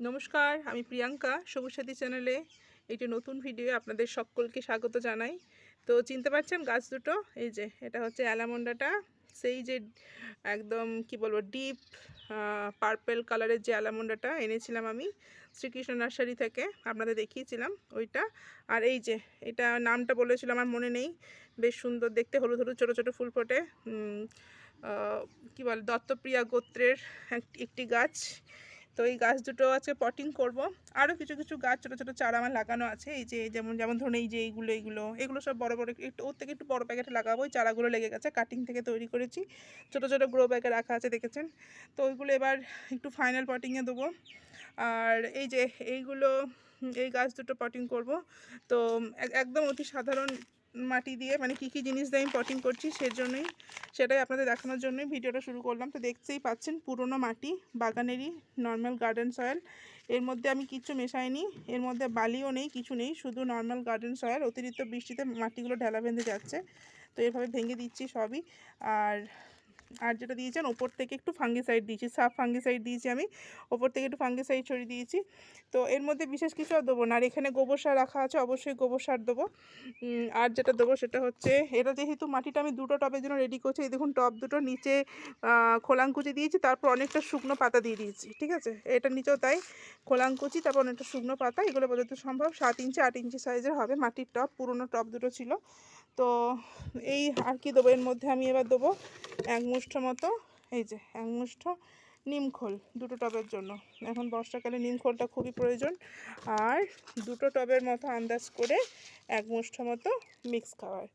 নমস্কার, আমি প্রিয়াঙ্কা সবুজ সাথী চ্যানেলে একটি নতুন ভিডিও আপনাদের সকলকে স্বাগত জানাই। তো চিনতে পারছেন গাছ দুটো? এই যে, এটা হচ্ছে অ্যালামন্ডাটা। সেই যে একদম, কি বলব, ডিপ পার্পেল কালারের যে অ্যালামন্ডাটা এনেছিলাম আমি শ্রীকৃষ্ণ নার্সারি থেকে, আপনাদের দেখিয়েছিলাম ওইটা। আর এই যে, এটা নামটা বলেছিল, আমার মনে নেই। বেশ সুন্দর দেখতে, হলুদ হলুদ, ছোটো ছোটো ফুল ফোটে। কি বলে, দত্তপ্রিয়া গোত্রের এক- একটি গাছ। তো এই গাছ দুটো আছে পটিং করব। আরও কিছু কিছু গাছ, ছোটো ছোটো চারা আমার লাগানো আছে। এই যে যেমন যেমন ধরুন এই যে এইগুলো এইগুলো, এগুলো সব বড় বড়, একটু ওর থেকে একটু বড় প্যাকেটে লাগাবো। ওই চারাগুলো লেগে গেছে কাটিং থেকে তৈরি করেছি। ছোটো ছোটো গ্রো ব্যাগে রাখা আছে, দেখেছেন? তো ওইগুলো এবার একটু ফাইনাল পটিংয়ে দেবো। আর এই যে এইগুলো, এই গাছ দুটো পটিং করব। তো একদম অতি সাধারণ মাটি দিয়ে মানে কি কি জিনিস দিয়ে আমি পটিং করছি সেজন্যই, সেটাই আপনাদের দেখানোর জন্যই ভিডিওটা শুরু করলাম। তো দেখতেই পাচ্ছেন পুরনো মাটি, বাগানেরই নর্মাল গার্ডেন সয়েল এর মধ্যে আমি কিছু মেশাইনি, এর মধ্যে বালিও নেই, কিছু নেই, শুধু নর্মাল গার্ডেন সয়েল অতিরিক্ত বৃষ্টিতে মাটিগুলো ঢেলা বেঁধে যাচ্ছে, তো এভাবে ভেঙে দিচ্ছি সবই। আর আর যেটা দিয়েছেন ওপর থেকে একটু ফাঙ্গিসাইড দিয়েছি। সাফ ফাঙ্গিসাইড দিয়েছি আমি, ওপর থেকে একটু ফাঙ্গিসাইড ছড়িয়ে দিয়েছি। তো এর মধ্যে বিশেষ কিছু আর দেবো না। আর এখানে গোবর সার রাখা আছে, অবশ্যই গোবর সার দেবো। আর যেটা দেবো সেটা হচ্ছে, এটা যেহেতু মাটিটা আমি দুটো টবের জন্য রেডি করছি, এই দেখুন টব দুটো নিচে খোলাঙ্কুচি দিয়েছি, তারপর অনেকটা শুকনো পাতা দিয়ে দিয়েছি, ঠিক আছে? এটা নিচেও তাই খোলাঙ্কুচি তারপর অনেকটা শুকনো পাতা, এগুলো পর্যন্ত সম্ভব। সাত ইঞ্চি, আট ইঞ্চি সাইজের হবে মাটির টব, পুরনো টব দুটো ছিল। তো এই আর কি দেবো? এর মধ্যে আমি এবার দেবো এক মুষ্ঠ মতো, এই যে এক মুষ্ঠ নিমখোল দুটো টবের জন্য। এখন বর্ষাকালে নিমখোলটা খুবই প্রয়োজন। আর দুটো টবের মতো আন্দাজ করে এক মুষ্ঠ মতো মিক্স খাবার।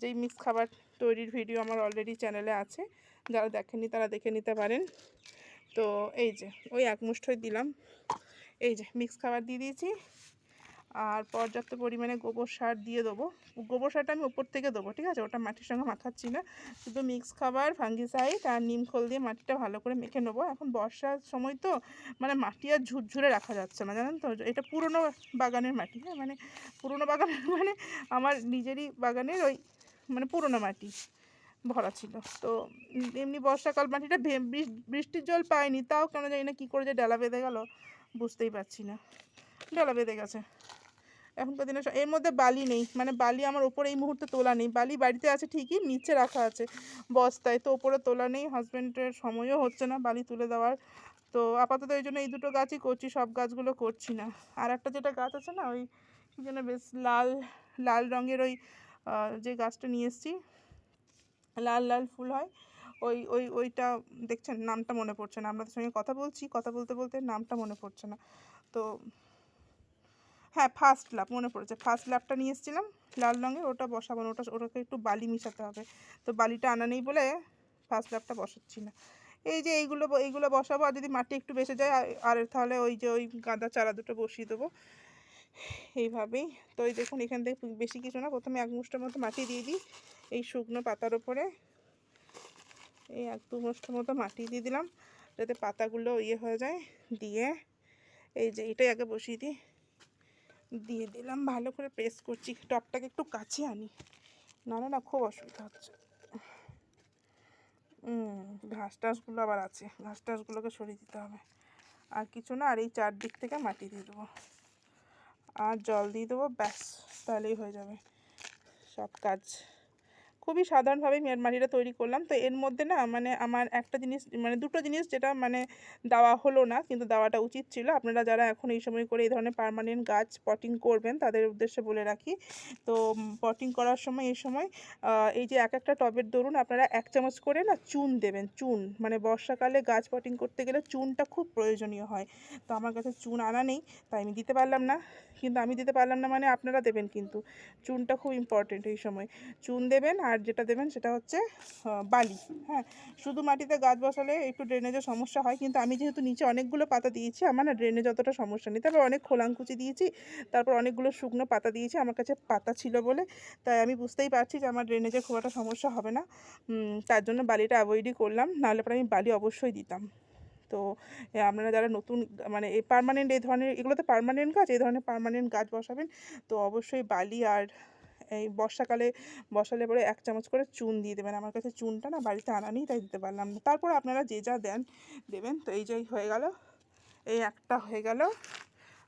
যেই মিক্স খাবার তৈরির ভিডিও আমার অলরেডি চ্যানেলে আছে, যারা দেখেননি তারা দেখে নিতে পারেন। তো এই যে ওই এক মুষ্ঠই দিলাম। এই যে মিক্স খাবার দিয়ে দিয়েছি। আর পর্যাপ্ত পরিমাণে গোবর সার দিয়ে দেবো। গোবর সারটা আমি উপর থেকে দেবো, ঠিক আছে? ওটা মাটির সঙ্গে মাখাচ্ছি না। শুধু মিক্স খাবার ফাঙ্গিসাইড আর নিম খোল দিয়ে মাটিটা ভালো করে মেখে নেব। এখন বর্ষার সময় তো মানে মাটি আর ঝুরঝুরে রাখা যাচ্ছে না, জানেন তো? এটা পুরনো বাগানের মাটি হ্যাঁ? মানে পুরনো বাগানের মানে আমার নিজেরই বাগানের ওই মানে পুরনো মাটি ভরা ছিল। তো এমনি বর্ষাকাল মাটিটা বৃষ্টির জল পায়নি তাও কেন জানি না কী করে যে ডালা বেঁধে গেল, বুঝতেই পারছি না। ডালা বেঁধে গেছে। এখনকার দিনে এর মধ্যে বালি নেই। মানে বালি আমার ওপরে এই মুহূর্তে তোলা নেই। বালি বাড়িতে আছে ঠিকই, নিচে রাখা আছে বস্তায়। তো ওপরে তোলা নেই হাজব্যান্ডের সময়ও হচ্ছে না বালি তুলে দেওয়ার। তো আপাতত এই জন্য এই দুটো গাছই করছি, সব গাছগুলো করছি না। আর একটা যেটা গাছ আছে না, ওই কী যেন বেশ লাল লাল রঙের ওই যে গাছটা নিয়ে এসেছি, লাল লাল ফুল হয়, ওই ওই, ওইটা দেখছেন, নামটা মনে পড়ছে না। আপনাদের সঙ্গে কথা বলছি, কথা বলতে বলতে নামটা মনে পড়ছে না। তো হ্যাঁ ফার্স্ট লাভ মনে পড়েছে। ফার্স্ট লাভটা নিয়ে এসেছিলাম, লাল রঙের, ওটা বসাবো না, ওটা, ওটাকে একটু বালি মিশাতে হবে। তো বালিটা আনা নেই বলে ফার্স্ট লাভটা বসাচ্ছি না। এই যে এইগুলো এইগুলো বসাবো, আর যদি মাটি একটু বেঁচে যায়, আর- তাহলে ওই যে ওই গাঁদা চারা দুটো বসিয়ে দেবো। এইভাবেই। তো এই দেখুন, এখান থেকে বেশি কিছু না, প্রথমে এক মুষ্ঠের মতো মাটি দিয়ে দিই, এই শুকনো পাতার ওপরে এই এক দু মুষ্ঠ মতো মাটি দিয়ে দিলাম, যাতে পাতাগুলো ইয়ে হয়ে যায়, দিয়ে এই যে এটাই আগে বসিয়ে দিই। দিয়ে দিলাম, ভালো করে প্রেস করছি, টপটাকে একটু কাছে আনি, নাহলে না খুব অসুবিধা হচ্ছে। ঘাস টাসগুলো আবার আছে, ঘাস টাসগুলোকে সরিয়ে দিতে হবে। আর কিছু না, আর এই চারদিক থেকে মাটি দিয়ে দেবো। আর জল দিয়ে দেবো, ব্যাস, তাহলেই হয়ে যাবে সব কাজ। খুবই সাধারণভাবে মাটিটা তৈরি করলাম। তো এর মধ্যে না মানে আমার একটা জিনিস মানে দুটো জিনিস যেটা মানে দেওয়া হলো না, কিন্তু দেওয়াটা উচিত ছিল। আপনারা যারা এখন এই সময় করে এই ধরনের পার্মানেন্ট গাছ পটিং করবেন, তাদের উদ্দেশ্যে বলে রাখি। তো পটিং করার সময়, এই সময় এই যে এক একটা টবের দরুন আপনারা এক চামচ করে না চুন দেবেন, চুন। মানে বর্ষাকালে গাছ পটিং করতে গেলে চুনটা খুব প্রয়োজনীয় হয়। তো আমার কাছে চুন আনা নেই, তাই আমি দিতে পারলাম না। কিন্তু আমি দিতে পারলাম না মানে আপনারা দেবেন কিন্তু। চুনটা খুব ইম্পর্টেন্ট এই সময়। চুন দেবেন আর যেটা দেবেন সেটা হচ্ছে বালি। হ্যাঁ শুধু মাটিতে গাছ বসালে একটু ড্রেনেজের সমস্যা হয়, কিন্তু আমি যেহেতু নিচে অনেকগুলো পাতা দিয়েছি, আমার না ড্রেনেজ অতটা সমস্যা নেই। তারপর অনেক খোলাঙ্কুচি দিয়েছি, তারপর অনেকগুলো শুকনো পাতা দিয়েছি, আমার কাছে পাতা ছিল বলে। তাই আমি বুঝতেই পারছি যে আমার ড্রেনেজের খুব একটা সমস্যা হবে না। তার জন্য বালিটা অ্যাভয়েডই করলাম, নাহলে পরে আমি বালি অবশ্যই দিতাম। তো আপনারা যারা নতুন মানে এই পার্মানেন্ট এই ধরনের এগুলো তো পার্মানেন্ট গাছ এই ধরনের পার্মানেন্ট গাছ বসাবেন, তো অবশ্যই বালি আর এই বর্ষাকালে বসালে পরে এক চামচ করে চুন দিয়ে দেবেন। আমার কাছে চুনটা না বাড়িতে আনা তাই দিতে পারলাম না। তারপর আপনারা যে যা দেন, দেবেন। তো এই যে হয়ে গেল। এই একটা হয়ে গেল।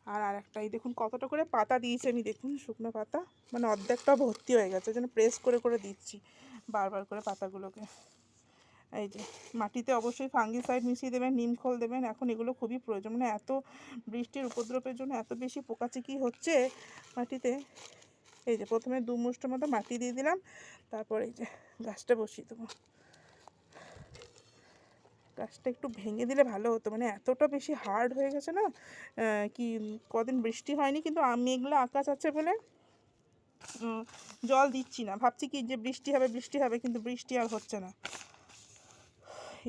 আর আরেকটা, এই দেখুন কতটা করে পাতা দিয়েছি আমি, দেখুন শুকনো পাতা। মানে অর্ধেকটা ভর্তি হয়ে গেছে জন্য প্রেস করে করে দিচ্ছি বারবার করে পাতাগুলোকে। এই যে, মাটিতে অবশ্যই ফাঙ্গিসাইড মিশিয়ে দেবেন নিমখোল দেবেন। এখন এগুলো খুবই প্রয়োজন। মানে এত বৃষ্টির উপদ্রবের জন্য এত বেশি পোকাচিকি হচ্ছে মাটিতে। এই যে প্রথমে দু মুষ্ঠ মতো মাটি দিয়ে দিলাম, তারপর এই যে গাছটা বসিয়ে দেবো। গাছটা একটু ভেঙে দিলে ভালো হতো মানে এতটা বেশি হার্ড হয়ে গেছে না কি কদিন বৃষ্টি হয়নি, কিন্তু আমি মেঘলা আকাশ আছে বলে জল দিচ্ছি না। ভাবছি কি যে বৃষ্টি হবে বৃষ্টি হবে, কিন্তু বৃষ্টি আর হচ্ছে না।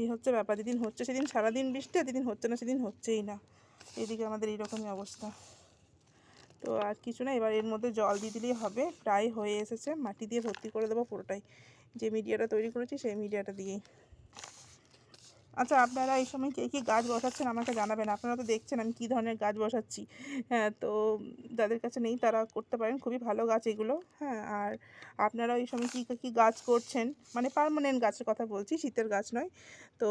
এই হচ্ছে ব্যাপার, যেদিন হচ্ছে সেদিন সারাদিন বৃষ্টি, আর যেদিন হচ্ছে না সেদিন হচ্ছেই না। এদিকে আমাদের এইরকমই অবস্থা। তো আর কিছু না, এবার এর মধ্যে জল দিয়ে দিলেই হবে। প্রায় হয়ে এসেছে, মাটি দিয়ে ভর্তি করে দেবো পুরোটাই। যে মিডিয়াটা তৈরি করেছি সেই মিডিয়াটা দিয়েই। আচ্ছা আপনারা এই সময় কে কী গাছ বসাচ্ছেন আমাকে জানাবেন। আপনারা তো দেখছেন আমি কী ধরনের গাছ বসাচ্ছি। হ্যাঁ তো যাদের কাছে নেই তারা করতে পারেন, খুবই ভালো গাছ এগুলো। হ্যাঁ আর আপনারা এই সময় কী কী গাছ করছেন? মানে পার্মানেন্ট গাছের কথা বলছি, শীতের গাছ নয়। তো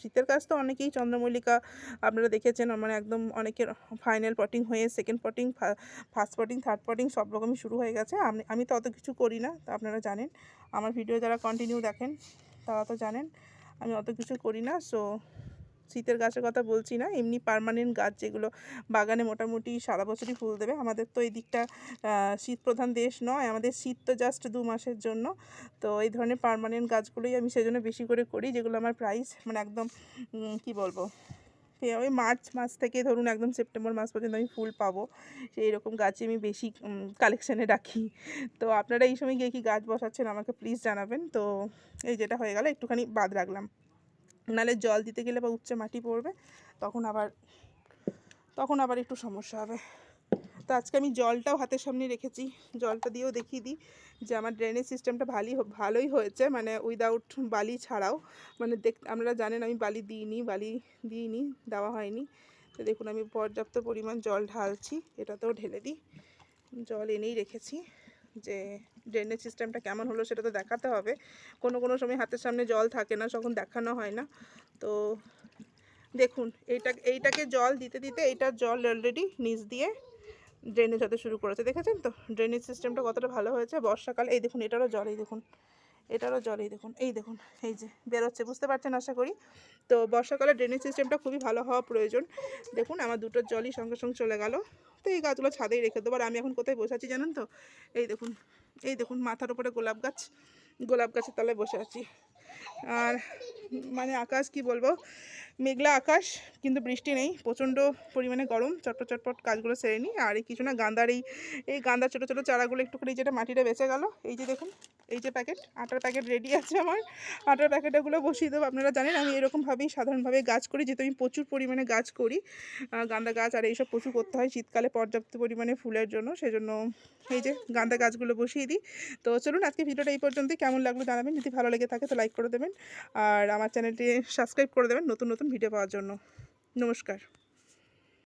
শীতের কাজ তো অনেকেই চন্দ্রমল্লিকা আপনারা দেখেছেন মানে একদম অনেকের ফাইনাল পটিং হয়ে second potting first potting third potting সব রকমই শুরু হয়ে গেছে। আমি আমি তো অত কিছু করি না, তা আপনারা জানেন। আমার ভিডিও যারা কন্টিনিউ দেখেন, তারা তো জানেন, আমি অত কিছু করি না সো শীতের গাছের কথা বলছি না, এমনি পারমানেন্ট গাছ যেগুলো বাগানে মোটামুটি সারা বছরই ফুল দেবে। আমাদের তো এই দিকটা শীত প্রধান দেশ নয়, আমাদের শীত তো জাস্ট দু মাসের জন্য। তো এই ধরনের পারমানেন্ট গাছগুলোই আমি সেজন্য বেশি করে করি, যেগুলো আমার প্রাইস মানে একদম কি বলব ওই মার্চ মাস থেকে ধরুন একদম সেপ্টেম্বর মাস পর্যন্ত আমি ফুল পাবো। সেই রকম গাছই আমি বেশি কালেকশানে রাখি। তো আপনারা এই সময় গিয়ে কি গাছ বসাচ্ছেন আমাকে প্লিজ জানাবেন। তো এই যেটা হয়ে গেল, একটুখানি বাদ রাখলাম। নাহলে জল দিতে গেলে বা উচ্চে মাটি পড়বে, তখন আবার তখন আবার একটু সমস্যা হবে। তো আজকে আমি জলটাও হাতের সামনে রেখেছি, জলটা দিয়েও দেখিয়ে দিই যে আমার ড্রেনেজ সিস্টেমটা ভালোই ভালোই হয়েছে মানে উইদাউট বালি ছাড়াও মানে দেখ, আপনারা জানেন আমি বালি দিইনি বালি দিইনি, দেওয়া হয়নি। তো দেখুন আমি পর্যাপ্ত পরিমাণ জল ঢালছি, এটাতেও ঢেলে দিই, জল এনেই রেখেছি। যে ড্রেনেজ সিস্টেমটা কেমন হলো সেটা তো দেখাতে হবে। কোনো কোনো সময় হাতের সামনে জল থাকে না, তখন দেখানো হয় না। তো দেখুন, এইটা, এইটাকে জল দিতে দিতে এইটার জল অলরেডি নিচ দিয়ে ড্রেনেজ হতে শুরু করেছে। দেখেছেন তো? ড্রেনেজ সিস্টেমটা কতটা ভালো হয়েছে? বর্ষাকাল, এই দেখুন, এটারও জল, এই দেখুন। এটারও জল, এই দেখুন এই দেখুন, এই যে বেরোচ্ছে, বুঝতে পারছেন আশা করি? তো বর্ষাকালে ড্রেনেজ সিস্টেমটা খুবই ভালো হওয়া প্রয়োজন। দেখুন, আমার দুটো জলই সঙ্গে সঙ্গে চলে গেল। তো এই গাছগুলো ছাদেই রেখে দেবো। আর আমি এখন কোথায় বসে আছি জানেন তো? এই দেখুন এই দেখুন, মাথার উপরে গোলাপ গাছ, গোলাপ গাছের তলায় বসে আছি। আর মানে আকাশ কি বলব? মেঘলা আকাশ, কিন্তু বৃষ্টি নেই। প্রচণ্ড পরিমাণে গরম। চটপট চটপট কাজগুলো সেরে নিই। আর এই কিছু না গাঁদার এই এই গান্দার ছোটো ছোটো চারাগুলো একটুখানি যেটা মাটিটা বেঁচে গেল, এই যে দেখুন, এই যে প্যাকেট আটার প্যাকেট রেডি আছে আমার। আটার প্যাকেটগুলো বসিয়ে দেবো, আপনারা জানেন, আমি এরকমভাবেই সাধারণভাবে গাছ করি, যেহেতু আমি প্রচুর পরিমাণে গাছ করি। গাঁদা গাছ আর এইসব প্রচুর করতে হয়, শীতকালে পর্যাপ্ত পরিমাণে ফুলের জন্য, সেজন্য এই যে গাঁদা গাছগুলো বসিয়ে দিই। তো চলুন, আজকে ভিডিওটা এই পর্যন্তই। কেমন লাগল জানাবেন, যদি ভালো লেগে থাকে তো লাইক করে দেবেন। আর আমার চ্যানেলটি সাবস্ক্রাইব করে দেবেন, নতুন নতুন নতুন ভিডিও পাওয়ার জন্য। নমস্কার।